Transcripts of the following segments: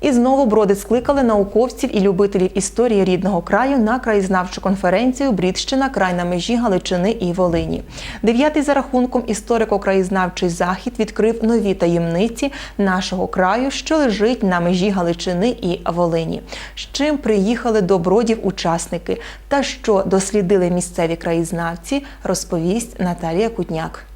І знову броди скликали науковців і любителів історії рідного краю на краєзнавчу конференцію Брідщина край на межі Галичини і Волині. Дев'ятий за рахунком історико-краєзнавчий захід відкрив нові таємниці нашого краю, що лежить на межі Галичини і Волині. З чим приїхали до бродів учасники та що дослідили місцеві краєзнавці, розповість Наталія Кутняк.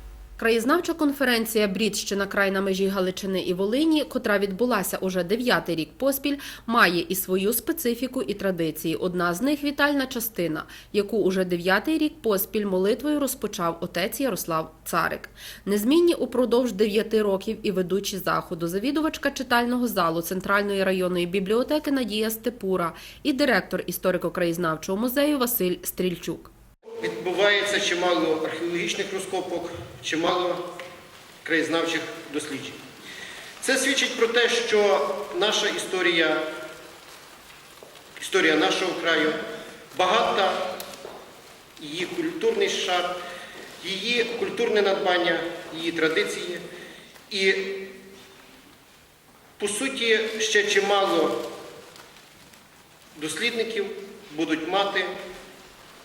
Краєзнавча конференція Брідщина край на межі Галичини і Волині, котра відбулася уже дев'ятий рік поспіль, має і свою специфіку і традиції. Одна з них вітальна частина, яку уже дев'ятий рік поспіль молитвою розпочав отець Ярослав Царик. Незмінні упродовж дев'яти років і ведучі заходу, завідувачка читального залу Центральної районної бібліотеки Надія Степура і директор історико-краєзнавчого музею Василь Стрільчук. Відбувається чимало археологічних розкопок, чимало краєзнавчих досліджень. Це свідчить про те, що наша історія, історія нашого краю багата, її культурний шар, її культурне надбання, її традиції. І, по суті, ще чимало дослідників будуть мати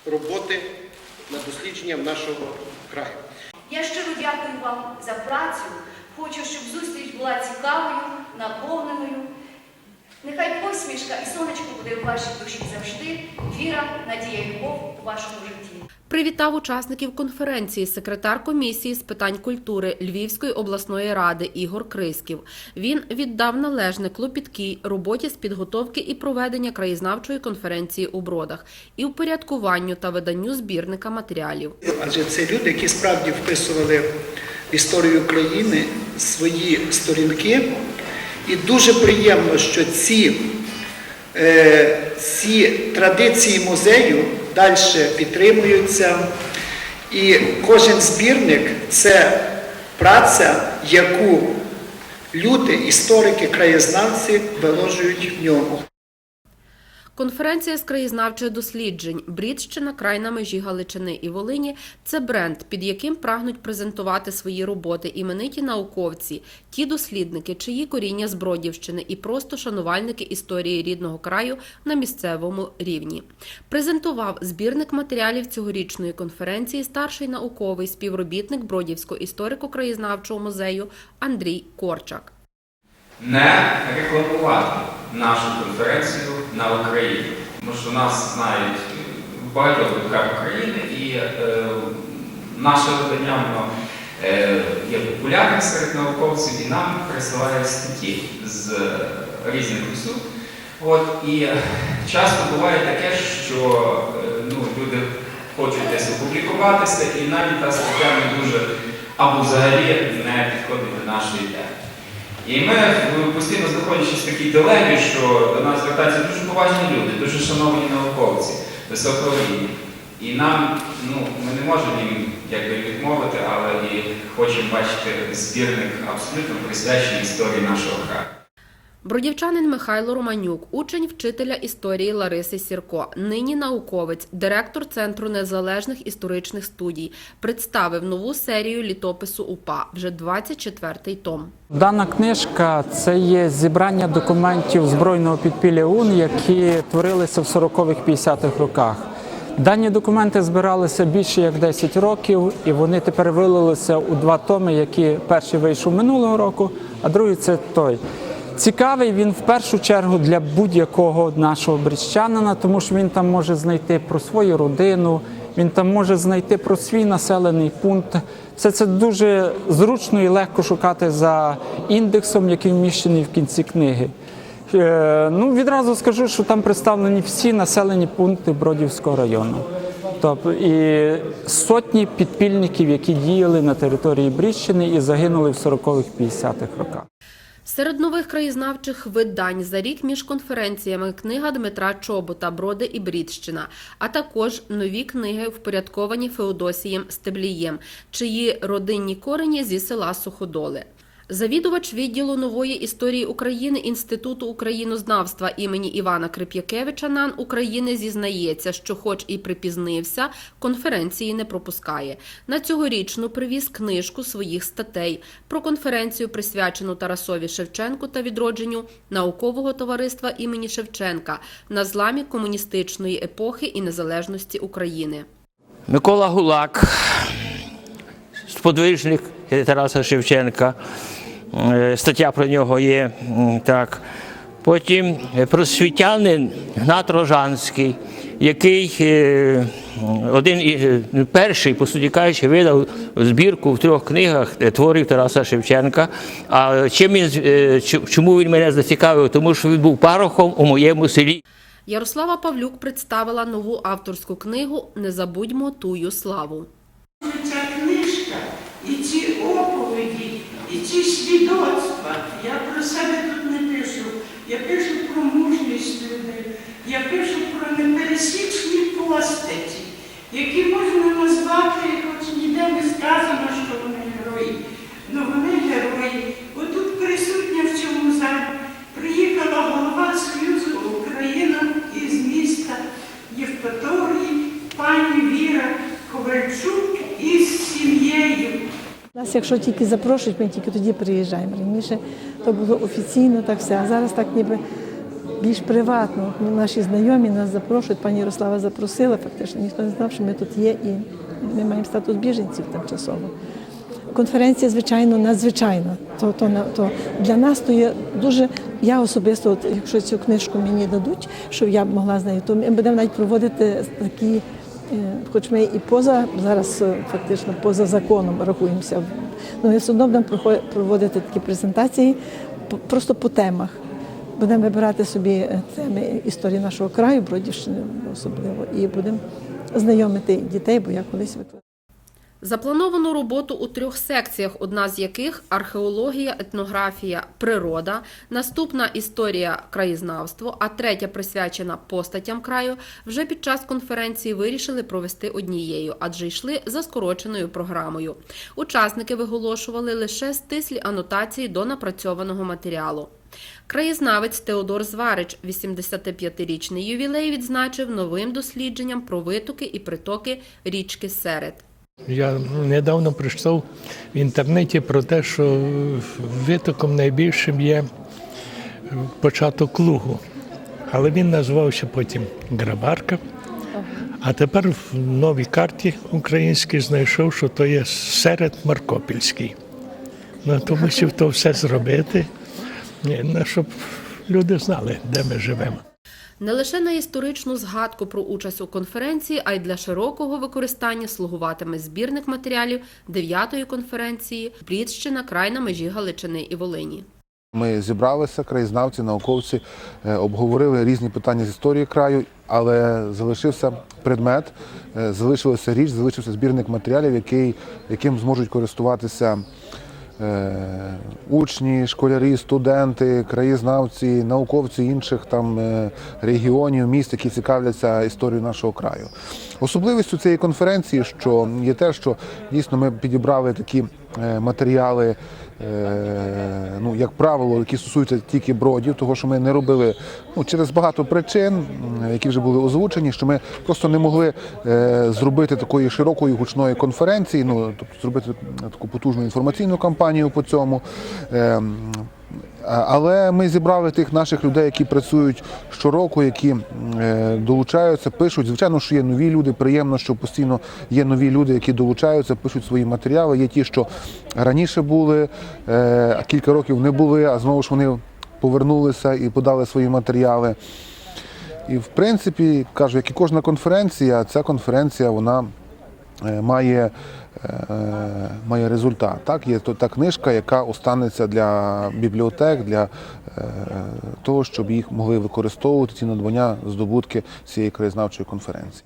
роботи над дослідженням нашого краю. Я щиро дякую вам за працю. Хочу, щоб зустріч була цікавою, наповненою. Нехай посмішка і сонечко буде в вашій душі завжди. Віра, надія любов у вашому житті. Привітав учасників конференції секретар комісії з питань культури Львівської обласної ради Ігор Криськів. Він віддав належне клопіткій роботі з підготовки і проведення краєзнавчої конференції у Бродах і упорядкуванню та виданню збірника матеріалів. Адже це люди, які справді вписували в історію країни свої сторінки. І дуже приємно, що ці, е, ці традиції музею далі підтримуються. І кожен збірник це праця, яку люди, історики, краєзнавці виложують в ньому. Конференція з краєзнавчих досліджень Брідщина край на межі Галичини і Волині це бренд, під яким прагнуть презентувати свої роботи імениті науковці, ті дослідники, чиї коріння з Бродівщини і просто шанувальники історії рідного краю на місцевому рівні. Презентував збірник матеріалів цьогорічної конференції старший науковий співробітник Бродівського історико-краєзнавчого музею Андрій Корчак. не рекламувати нашу конференцію на Україні. Тому що нас знають в багатьох України і е, наше видання воно е, є популярним серед науковців і нам присилають статті з різних усюд. От, і часто буває таке, що е, ну, люди хочуть десь опублікуватися, і навіть та стаття не дуже або взагалі не підходить до нашої теми. І ми ну, постійно знаходячись в такій дилемі, що до нас звертаються дуже поважні люди, дуже шановні науковці, високого рівня. І нам, ну, ми не можемо їм якби відмовити, але і хочемо бачити збірник абсолютно присвячений історії нашого краю. Бродівчанин Михайло Романюк, учень вчителя історії Лариси Сірко, нині науковець, директор Центру незалежних історичних студій, представив нову серію літопису УПА, вже 24-й том. Дана книжка це є зібрання документів збройного підпілля ОУН, які творилися в 40-х-50-х роках. Дані документи збиралися більше як 10 років, і вони тепер вилилися у два томи, які перший вийшов минулого року, а другий це той. Цікавий він в першу чергу для будь-якого нашого брещанина, тому що він там може знайти про свою родину, він там може знайти про свій населений пункт. Все це дуже зручно і легко шукати за індексом, який вміщений в кінці книги. Е, Ну, відразу скажу, що там представлені всі населені пункти Бродівського району. Тобто і сотні підпільників, які діяли на території Бріщини і загинули в 40-х-50-х роках. Серед нових краєзнавчих видань за рік між конференціями книга Дмитра Чобота Броди і Брідщина, а також нові книги, впорядковані Феодосієм Стеблієм, чиї родинні корені зі села Суходоли. Завідувач відділу нової історії України Інституту українознавства імені Івана Крип'якевича НАН України зізнається, що, хоч і припізнився, конференції не пропускає. На цьогорічну привіз книжку своїх статей про конференцію, присвячену Тарасові Шевченку та відродженню наукового товариства імені Шевченка на зламі комуністичної епохи і незалежності України. Микола Гулак, сподвижник Тараса Шевченка. Е, Стаття про нього є. Так. Потім е, просвітянин Гнат Рожанський, який е, один е, перший, по суті кажучи, видав збірку в трьох книгах е, творів Тараса Шевченка. А чим він, е, чому він мене зацікавив? Тому що він був парохом у моєму селі. Ярослава Павлюк представила нову авторську книгу Не забудьмо тую славу. Ця книжка і ці оповіді, і ці свідоцтва. Я про себе тут не пишу. Я пишу про мужність людей, я пишу про непересічні постаті, які можна назвати, Нас, якщо тільки запрошують, ми тільки тоді приїжджаємо. Раніше то було офіційно так все, а зараз так ніби більш приватно. Ну, Наші знайомі нас запрошують, пані Ярослава запросила, фактично ніхто не знав, що ми тут є і ми маємо статус біженців тимчасово. Конференція, звичайно, надзвичайна. То, то, то для нас то є дуже. Я особисто, от, якщо цю книжку мені дадуть, щоб я б могла з нею, то ми будемо навіть проводити такі, хоч ми і поза зараз е, фактично поза законом рахуємося. Ну ми все одно будемо проводити такі презентації просто по темах. Будемо вибирати собі е, теми історії нашого краю, Бродівщини особливо, і будемо знайомити дітей, бо я колись викладала. Заплановано роботу у трьох секціях, одна з яких археологія, етнографія, природа, наступна історія краєзнавство, а третя присвячена постатям краю. Вже під час конференції вирішили провести однією, адже йшли за скороченою програмою. Учасники виголошували лише стислі анотації до напрацьованого матеріалу. Краєзнавець Теодор Зварич, 85-річний ювілей, відзначив новим дослідженням про витоки і притоки річки Серед. Я недавно прочитав в інтернеті про те, що витоком найбільшим є початок лугу. Але він назвався потім Грабарка. А тепер в новій карті українській знайшов, що то є серед Маркопільський. Ну, то мусив то все зробити, щоб люди знали, де ми живемо. Не лише на історичну згадку про участь у конференції, а й для широкого використання слугуватиме збірник матеріалів 9-ї конференції Брідщина край на межі Галичини і Волині. Ми зібралися, краєзнавці, науковці, е, обговорили різні питання з історії краю, але залишився предмет, е, залишилася річ, залишився збірник матеріалів, який, яким зможуть користуватися учні, школярі, студенти, краєзнавці, науковці інших там е, регіонів, міст, які цікавляться історією нашого краю. Особливістю цієї конференції, що є те, що дійсно ми підібрали такі е, матеріали, е, ну як правило, які стосуються тільки бродів, того що ми не робили ну, через багато причин, які вже були озвучені, що ми просто не могли е, зробити такої широкої гучної конференції, ну тобто зробити таку потужну інформаційну кампанію по цьому. Е, Але ми зібрали тих наших людей, які працюють щороку, які е, долучаються, пишуть. Звичайно, що є нові люди. Приємно, що постійно є нові люди, які долучаються, пишуть свої матеріали. Є ті, що раніше були, е, а кілька років не були, а знову ж вони повернулися і подали свої матеріали. І в принципі, кажу, як і кожна конференція, ця конференція вона має, має результат. Так, є та книжка, яка останеться для бібліотек, для е, того, щоб їх могли використовувати ці надбання, здобутки цієї краєзнавчої конференції.